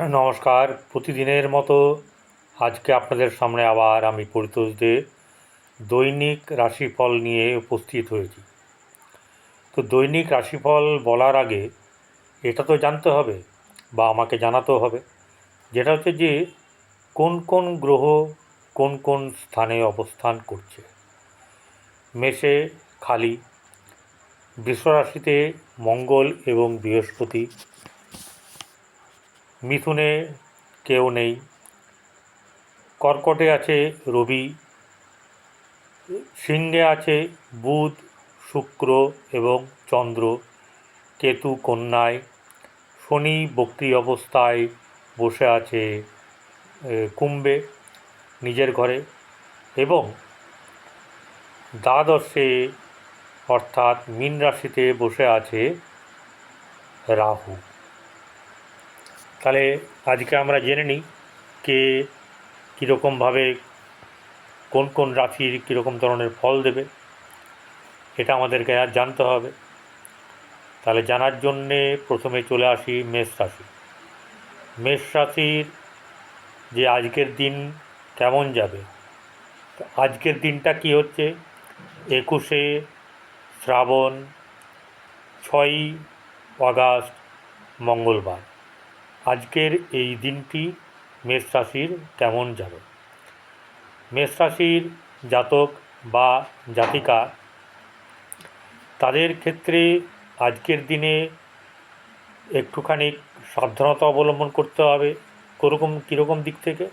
নমস্কার। প্রতিদিনের মতো আজকে আপনাদের সামনে আবার আমি পরিতোষ দে দৈনিক রাশিফল নিয়ে উপস্থিত হয়েছি। তো দৈনিক রাশিফল বলার আগে এটা তো জানতে হবে বা আমাকে জানাতেও হবে। যেটা হচ্ছে যে, কোন কোন গ্রহ কোন কোন স্থানে অবস্থান করছে? মেষে খালি, বৃষরাশিতে মঙ্গল এবং বৃহস্পতি মিথুনে কেউ নেই। কর্কটে আছে রবি, সিংহে আছে বুধ, শুক্র এবং চন্দ্র, কেতু কন্যায়, শনি বক্রি অবস্থায় বসে আছে কুম্ভে, নিজের ঘরে এবং দ্বাদশে অর্থাৎ মীন রাশিতে বসে আছে রাহু। তাহলে আজকে আমরা জেনে নিই কে কীরকমভাবে কোন কোন রাশির কীরকম ধরনের ফল দেবে। এটা আমাদেরকে আর জানতে হবে। তাহলে জানার জন্যে প্রথমে চলে আসি মেষ রাশি। মেষ রাশির যে আজকের দিন কেমন যাবে? আজকের দিনটা কি হচ্ছে? একুশে শ্রাবণ, ছয়ই অগাস্ট মঙ্গলবার। আজকের এই দিনটি মেষ রাশির কেমন যাবে? মেষ রাশির জাতক বা জাতিকা, তাদের ক্ষেত্রে আজকের দিনে একটুখানি সাবধানতা অবলম্বন করতে হবে, কোরকম, কীরকম দিক থেকে?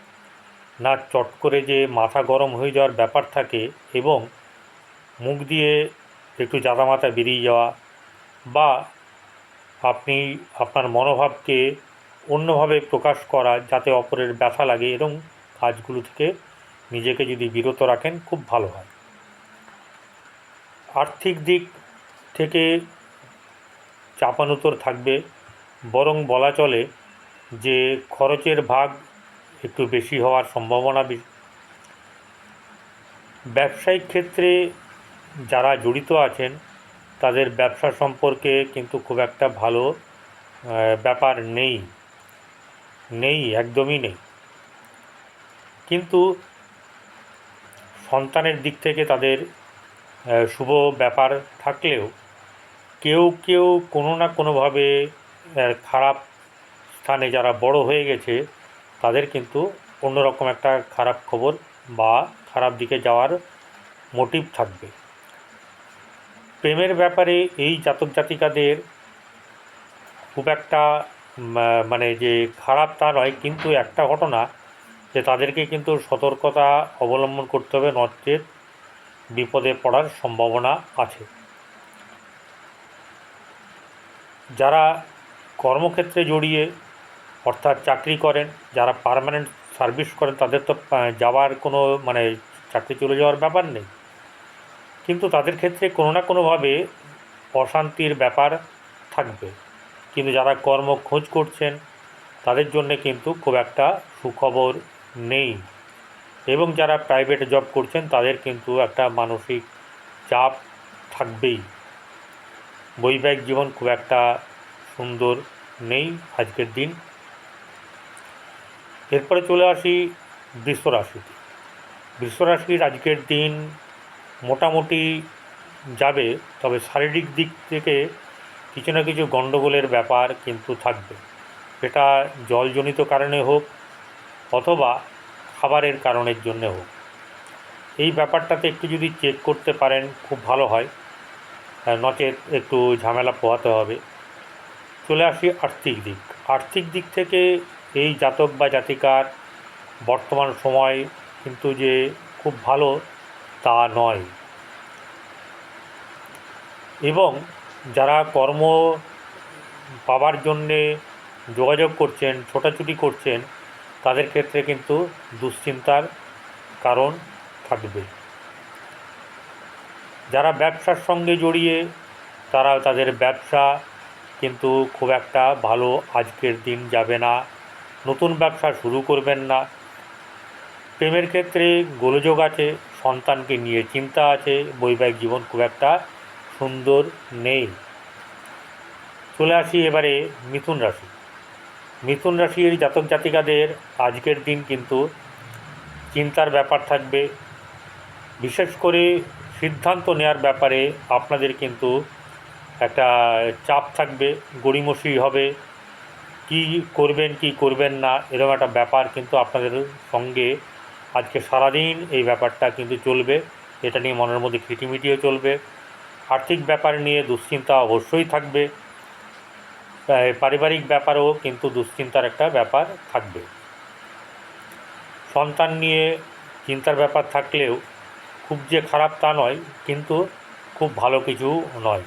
না চট করে যে মাথা গরম হয়ে যাওয়ার ব্যাপার থাকে এবং মুখ দিয়ে একটু জাদা মাথা বেরিয়ে যাওয়া বা আপনি আপনার মনোভাবকে অন্যভাবে প্রকাশ করা যাতে অপরের ব্যথা লাগে এরকম কাজগুলো থেকে নিজেকে যদি বিরত রাখেন, খুব ভালো হয়। আর্থিক দিক থেকে চাপানুতর থাকবে। বরং বলা চলে যে, খরচের ভাগ একটু বেশি হওয়ার সম্ভাবনা ব্যবসায়িক ক্ষেত্রে যারা জড়িত আছেন, তাদের ব্যবসা সম্পর্কে কিন্তু খুব একটা ভালো ব্যাপার নেই। নেই, একদমই নেই। কিন্তু সন্তানের দিক থেকে তাদের শুভ ব্যাপার থাকলেও কেউ কেউ কোনো না কোনোভাবে খারাপ স্থানে যারা বড় হয়ে গেছে, তাদের কিন্তু অন্যরকম একটা খারাপ খবর বা খারাপ দিকে যাওয়ার মোটিভ থাকবে। প্রেমের ব্যাপারে এই জাতক জাতিকাদের খুব একটা মানে যে খারাপ তা নয়, কিন্তু একটা ঘটনা যে তাদেরকে কিন্তু সতর্কতা অবলম্বন করতে হবে, নচেত বিপদে পড়ার সম্ভাবনা আছে। যারা কর্মক্ষেত্রে জড়িয়ে অর্থাৎ চাকরি করেন, যারা পার্মানেন্ট সার্ভিস করেন, তাদের তো যাওয়ার কোনো মানে চাকরি চলে যাওয়ার ব্যাপার নেই। কিন্তু তাদের ক্ষেত্রে কোনো না কোনোভাবে অশান্তির ব্যাপার থাকবে। কিন্তু যারা কর্ম খোঁজ করছেন, তাদের জন্যে কিন্তু খুব একটা সুখবর নেই। এবং যারা প্রাইভেট জব করছেন, তাদের কিন্তু একটা মানসিক চাপ থাকবেই। বৈবাহিক জীবন খুব একটা সুন্দর নেই আজকের দিন। এরপরে চলে আসি বৃষ রাশিতে। বৃষ রাশির আজকের দিন মোটামুটি যাবে, তবে শারীরিক দিক থেকে কিছু না কিছু গণ্ডগোলের ব্যাপার কিন্তু থাকবে। সেটা জলজনিত কারণে হোক অথবা খাবারের কারণের জন্যে হোক। এই ব্যাপারটাতে একটু যদি চেক করতে পারেন, খুব ভালো হয়। নচেত একটু ঝামেলা পোহাতে হবে। চলে আসি আর্থিক দিক। আর্থিক দিক থেকে এই জাতক বা জাতিকার বর্তমান সময় কিন্তু যে খুব ভালো তা নয়। এবং যারা কর্ম পাওয়ার জন্যে যোগাযোগ করছেন, ছোটাছুটি করছেন, তাদের ক্ষেত্রে কিন্তু দুশ্চিন্তার কারণ থাকবে। যারা ব্যবসার সঙ্গে জড়িয়ে, তারা তাদের ব্যবসা কিন্তু খুব একটা ভালো আজকের দিন যাবে না, নতুন ব্যবসা শুরু করবেন না। প্রেমের ক্ষেত্রে গোলযোগ আছে, সন্তানকে নিয়ে চিন্তা আছে, বৈবাহিক জীবন খুব একটা সুন্দর নেই। চলে আসি এবারে মিথুন রাশি। মিথুন রাশির জাতক জাতিকাদের আজকের দিন কিন্তু চিন্তার ব্যাপার থাকবে। বিশেষ করে সিদ্ধান্ত নেওয়ার ব্যাপারে আপনাদের কিন্তু একটা চাপ থাকবে, গড়িমসি হবে। কি করবেন কি করবেন না, এরকম একটা ব্যাপার কিন্তু আপনাদের সঙ্গে আজকে সারাদিন এই ব্যাপারটা কিন্তু চলবে। এটা নিয়ে মনের মধ্যে খিটিমিটিও চলবে। আর্থিক ব্যাপার নিয়ে দুশ্চিন্তা অবশ্যই থাকবে। পারিবারিক ব্যাপারেও কিন্তু দুশ্চিন্তার একটা ব্যাপার থাকবে। সন্তান নিয়ে চিন্তার ব্যাপার থাকলেও খুব যে খারাপ তা নয়, কিন্তু খুব ভালো কিছু নয়।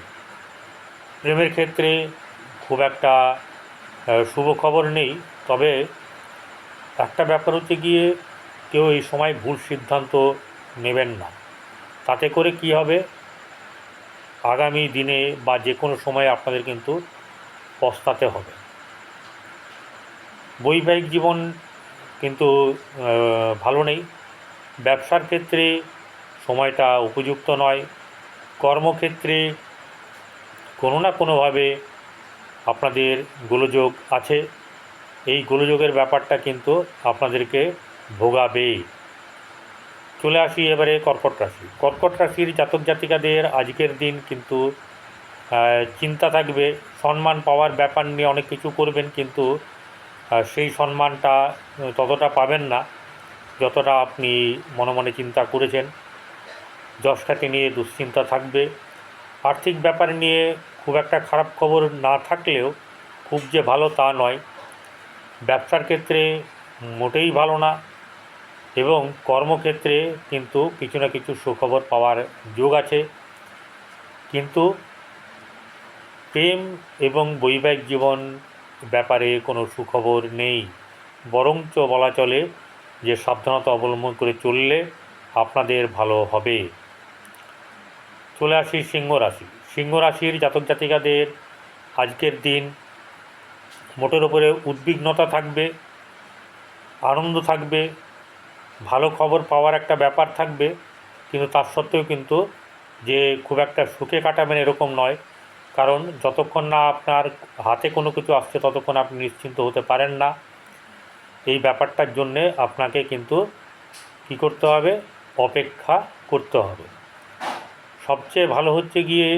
প্রেমের ক্ষেত্রে খুব একটা শুভ খবর নেই, তবে একটা ব্যাপার হচ্ছে গিয়ে কেউ এই সময় ভুল সিদ্ধান্ত নেবেন না। তাতে করে কি হবে? আগামী দিনে বা যে কোনো সময় আপনাদের কিন্তু পস্তাতে হবে। বৈবাহিক জীবন কিন্তু ভালো নেই। ব্যবসার ক্ষেত্রে সময়টা উপযুক্ত নয়। কর্মক্ষেত্রে কোনো না কোনোভাবে আপনাদের গোলযোগ আছে। এই গোলযোগের ব্যাপারটা কিন্তু আপনাদেরকে ভোগাবেই চলে আসি এবারে কর্কট রাশি। কর্কট রাশির জাতক জাতিকাদের আজকের দিন কিন্তু চিন্তা থাকবে, সম্মান পাওয়ার ব্যাপার নিয়ে অনেক কিছু করবেন কিন্তু সেই সম্মানটা ততটা পাবেন না, যতটা আপনি মনে মনে চিন্তা করেছেন। যশটাকে নিয়ে দুশ্চিন্তা থাকবে। আর্থিক ব্যাপার নিয়ে খুব একটা খারাপ খবর না থাকলেও খুব যে ভালো তা নয়। ব্যবসার ক্ষেত্রে মোটেই ভালো না। এবং কর্মক্ষেত্রে কিন্তু কিছু না কিছু সুখবর পাওয়ার যোগ আছে। কিন্তু প্রেম এবং বৈবাহিক জীবন ব্যাপারে কোনো সুখবর নেই। বরঞ্চ বলা চলে যে সাবধানতা অবলম্বন করে চললে আপনাদের ভালো হবে। চলে আসি সিংহ রাশি। সিংহ রাশির জাতক জাতিকাদের আজকের দিন মোটের ওপরে উদ্বিগ্নতা থাকবে, আনন্দ থাকবে ভালো খবর পাওয়ার একটা ব্যাপার থাকবে, কিন্তু তার সত্ত্বেও কিন্তু যে খুব একটা সুখে কাটাবেন এরকম নয়। কারণ যতক্ষণ না আপনার হাতে কোনো কিছু আসছে, ততক্ষণ আপনি নিশ্চিন্ত হতে পারেন না। এই ব্যাপারটার জন্যে আপনাকে কিন্তু কী করতে হবে? অপেক্ষা করতে হবে। সবচেয়ে ভালো হচ্ছে গিয়ে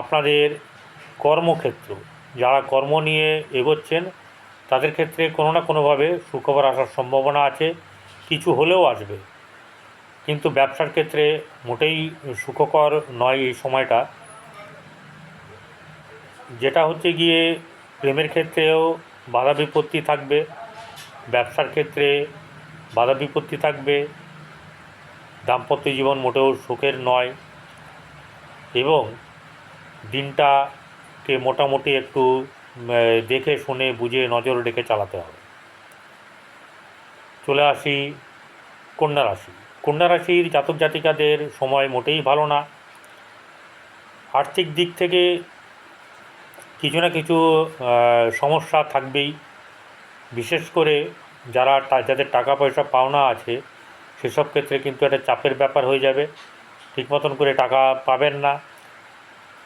আপনাদের কর্মক্ষেত্র। যারা কর্ম নিয়ে এগোচ্ছেন তাদের ক্ষেত্রে কোনো না কোনোভাবে সুখবর আসার সম্ভাবনা আছে, কিছু হলেও আসবে। কিন্তু ব্যবসার ক্ষেত্রে মোটেই সুখকর নয় এই সময়টা। যেটা হচ্ছে গিয়ে প্রেমের ক্ষেত্রেও বাধা বিপত্তি থাকবে, ব্যবসার ক্ষেত্রে বাধা বিপত্তি থাকবে, দাম্পত্য জীবন মোটেও সুখের নয় এবং দিনটাকে মোটামুটি একটু দেখে শুনে বুঝে নজর রেখে চালাতে হবে। চলে আসি কন্যা রাশি। কন্যা রাশির জাতক জাতিকাদের সময় মোটেই ভালো না। আর্থিক দিক থেকে কিছু না কিছু সমস্যা থাকবেই। বিশেষ করে যারা যাদের টাকা পয়সা পাওনা আছে, সেসব ক্ষেত্রে কিন্তু একটা চাপের ব্যাপার হয়ে যাবে। ঠিক মতন করে টাকা পাবেন না।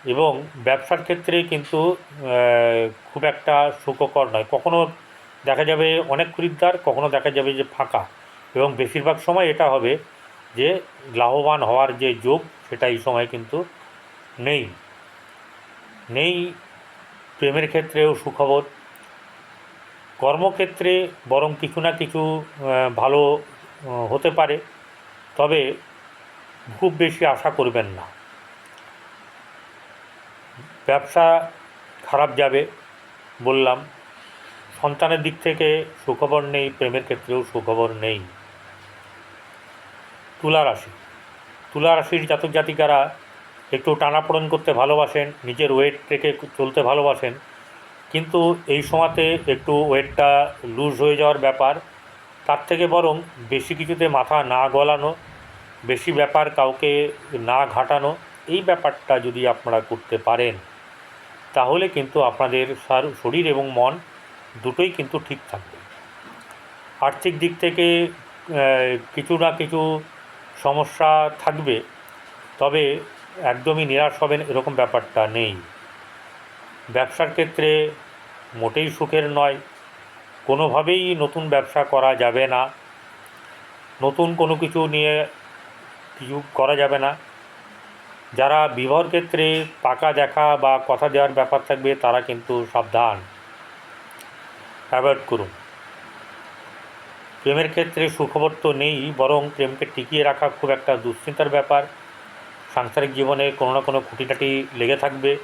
এবং ব্যবসার ক্ষেত্রে কিন্তু খুব একটা সুখকর নয়। কখনো দেখা যাবে অনেক খরিদ্দার, কখনো দেখা যাবে যে ফাঁকা। এবং বেশিরভাগ সময় এটা হবে যে, লাভবান হওয়ার যে যোগ, সেটা এই সময় কিন্তু নেই। নেই প্রেমের ক্ষেত্রেও সুখবর। কর্মক্ষেত্রে বরং কিছু না কিছু ভালো হতে পারে। তবে খুব বেশি আশা করবেন না। ব্যবসা খারাপ যাবে বললাম। সন্তানের দিক থেকে সুখবর নেই, প্রেমের ক্ষেত্রেও সুখবর নেই। তুলা রাশি। তুলা রাশির জাতক জাতিকারা একটু টানাপোড়ন করতে ভালোবাসেন, নিজের ওয়েট রেখে চলতে ভালোবাসেন। কিন্তু এই সময়তে একটু ওয়েটটা লুজ হয়ে যাওয়ার ব্যাপার, তার থেকে বরং বেশি কিছুতে মাথা না গলানো, বেশি ব্যাপার কাউকে না ঘাটানো, এই ব্যাপারটা যদি আপনারা করতে পারেন। তাহলে কিন্তু আপনাদের শরীর এবং মন দুটোই কিন্তু ঠিক থাকবে। আর্থিক দিক থেকে কিছু না কিছু সমস্যা থাকবে, তবে একদমই নিরাশ হবেন এরকম ব্যাপারটা নেই। ব্যবসার ক্ষেত্রে মোটেই সুখের নয়, কোনোভাবেই নতুন ব্যবসা করা যাবে না। নতুন কোনো কিছু নিয়ে কিছু করা যাবে না। যারা বিবাহর ক্ষেত্রে পাকা দেখা বা কথা দেওয়ার ব্যাপার থাকবে, তারা কিন্তু সাবধান। অ্যাভয়েড করুন। প্রেমের ক্ষেত্রে সুখবর তো নেই, বরং প্রেমকে টিকিয়ে রাখা খুব একটা দুশ্চিন্তার ব্যাপার। সাংসারিক জীবনে কোনো না কোনো খুঁটিনাটি লেগে থাকবে,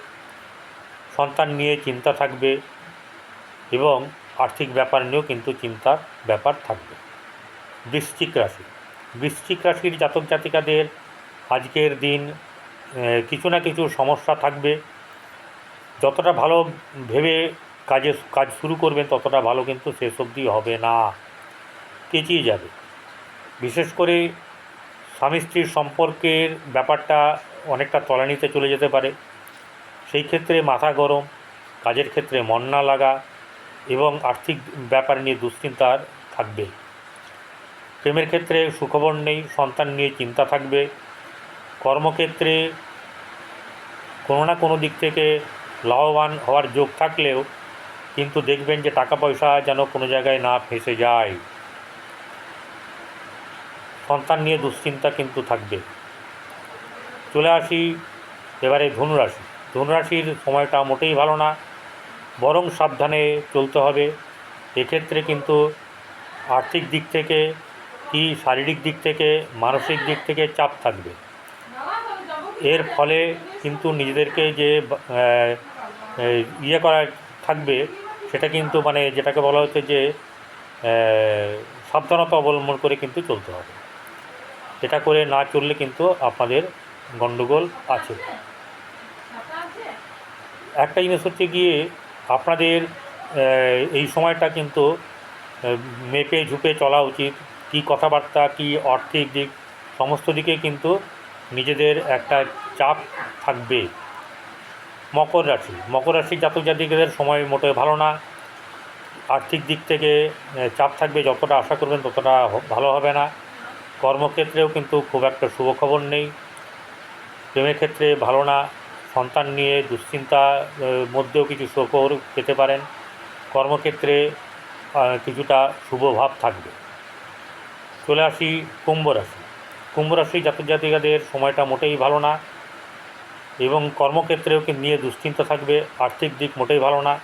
সন্তান নিয়ে চিন্তা থাকবে এবং আর্থিক ব্যাপার নিয়েও কিন্তু চিন্তার ব্যাপার থাকবে। বৃশ্চিক রাশি। বৃশ্চিক রাশির জাতক জাতিকাদের আজকের দিন কিছু না কিছু সমস্যা থাকবে। যতটা ভালো ভেবে কাজে কাজ শুরু করবেন, ততটা ভালো কিন্তু শেষ অবধি হবে না। পেঁচিয়ে যাবে। বিশেষ করে স্বামী স্ত্রীর সম্পর্কের ব্যাপারটা অনেকটা তলানিতে চলে যেতে পারে। সেই ক্ষেত্রে মাথা গরম, কাজের ক্ষেত্রে মন না লাগা এবং আর্থিক ব্যাপার নিয়ে দুশ্চিন্তার থাকবে। প্রেমের ক্ষেত্রে সুখবর নেই, সন্তান নিয়ে চিন্তা থাকবে। কর্মক্ষেত্রে কোনো না কোনো দিক থেকে লাভবান হওয়ার যোগ থাকলেও কিন্তু দেখবেন যে টাকা পয়সা যেন কোনো জায়গায় না ফেঁসে যায়। সন্তান নিয়ে দুশ্চিন্তা কিন্তু থাকবে। চলে আসি এবারে ধনুরাশি। ধনুরাশির সময়টা মোটেই ভালো না, বরং সাবধানে চলতে হবে। এক্ষেত্রে কিন্তু আর্থিক দিক থেকে কি শারীরিক দিক থেকে, মানসিক দিক থেকে চাপ থাকবে। এর ফলে কিন্তু নিজেদেরকে যে ইয়ে করা থাকবে, সেটা কিন্তু মানে যেটাকে বলা হচ্ছে যে সাবধানতা অবলম্বন করে কিন্তু চলতে হবে। এটা করে না চললে কিন্তু আপনাদের গণ্ডগোল আছে। একটা জিনিস হচ্ছে গিয়ে আপনাদের এই সময়টা কিন্তু মেপে ঝুপে চলা উচিত। কী কথাবার্তা, কী আর্থিক দিক, সমস্ত দিকে কিন্তু নিজেদের একটা চাপ থাকবে। মকর রাশি। মকর রাশির জাতক জাতিকাদের সময় মোটে ভালো না। আর্থিক দিক থেকে চাপ থাকবে, যতটা আশা করবেন ততটা ভালো হবে না। কর্মক্ষেত্রেও কিন্তু খুব একটা শুভ খবর নেই। প্রেমের ক্ষেত্রে ভালো না। সন্তান নিয়ে দুশ্চিন্তা মধ্যেও কিছু সুখবর পেতে পারেন। কর্মক্ষেত্রে কিছুটা শুভ ভাব থাকবে। চলে আসি কুম্ভ রাশি। কুম্ভ রাশি জাতক জাতিকাদের সময়টা মোটেই ভালো না এবং কর্মক্ষেত্রেও নিয়ে দুশ্চিন্তা থাকবে, আর্থিক দিক মোটেই ভালো না।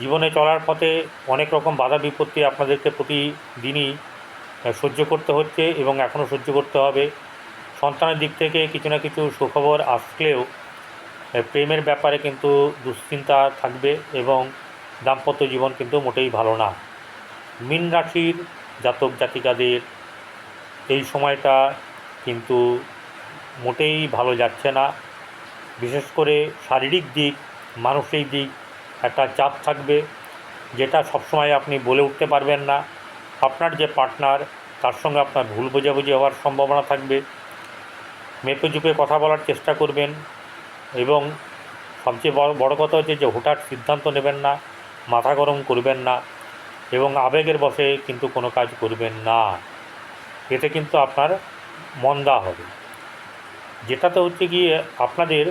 জীবনে চলার পথে অনেক রকম বাধা বিপত্তি আপনাদেরকে প্রতিদিনই সহ্য করতে হচ্ছে এবং এখনও সহ্য করতে হবে। সন্তানের দিক থেকে কিছু না কিছু সুখবর আসলেও প্রেমের ব্যাপারে কিন্তু দুশ্চিন্তা থাকবে এবং দাম্পত্য জীবন কিন্তু মোটেই ভালো না। মীন রাশির জাতক জাতিকাদের এই সময়টা কিন্তু মোটেই ভালো যাচ্ছে না। বিশেষ করে শারীরিক দিক, মানসিক দিক একটা চাপ থাকবে, যেটা সবসময় আপনি বলে উঠতে পারবেন না। আপনার যে পার্টনার, তার সঙ্গে আপনার ভুল বোঝাবুঝি হওয়ার সম্ভাবনা থাকবে। মেপে চুপে কথা বলার চেষ্টা করবেন এবং সবচেয়ে বড় বড় কথা হচ্ছে যে হঠাৎ সিদ্ধান্ত নেবেন না, মাথা গরম করবেন না এবং আবেগের বশে কিন্তু কোনো কাজ করবেন না। এতে কিন্তু আপনার মন্দা হবে। যেটাতে হচ্ছে গিয়ে আপনাদের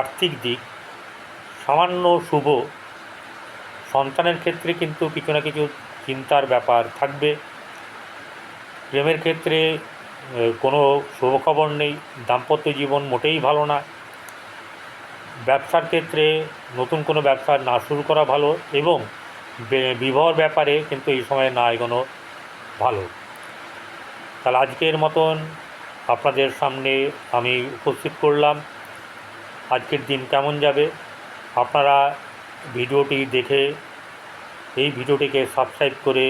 আর্থিক দিক সামান্য শুভ, সন্তানের ক্ষেত্রে কিন্তু কিছু না কিছু চিন্তার ব্যাপার থাকবে। প্রেমের ক্ষেত্রে কোনো শুভখবর নেই, দাম্পত্য জীবন মোটেই ভালো না। ব্যবসার ক্ষেত্রে নতুন কোনো ব্যবসা না শুরু করা ভালো এবং বিবাহর ব্যাপারে কিন্তু এই সময় না এগোনো ভালো। তাহলে আজকের মতন আপনাদের সামনে আমি উপস্থিত করলাম। আজকের দিন কেমন যাবে? আপনারা ভিডিওটি দেখে এই ভিডিওটিকে সাবস্ক্রাইব করে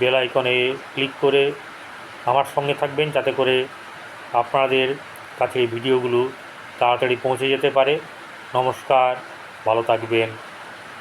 বেল আইকনে ক্লিক করে আমার সঙ্গে থাকবেন, যাতে করে আপনাদের কাছে ভিডিওগুলো তাড়াতাড়ি পৌঁছে যেতে পারে। নমস্কার, ভালো থাকবেন।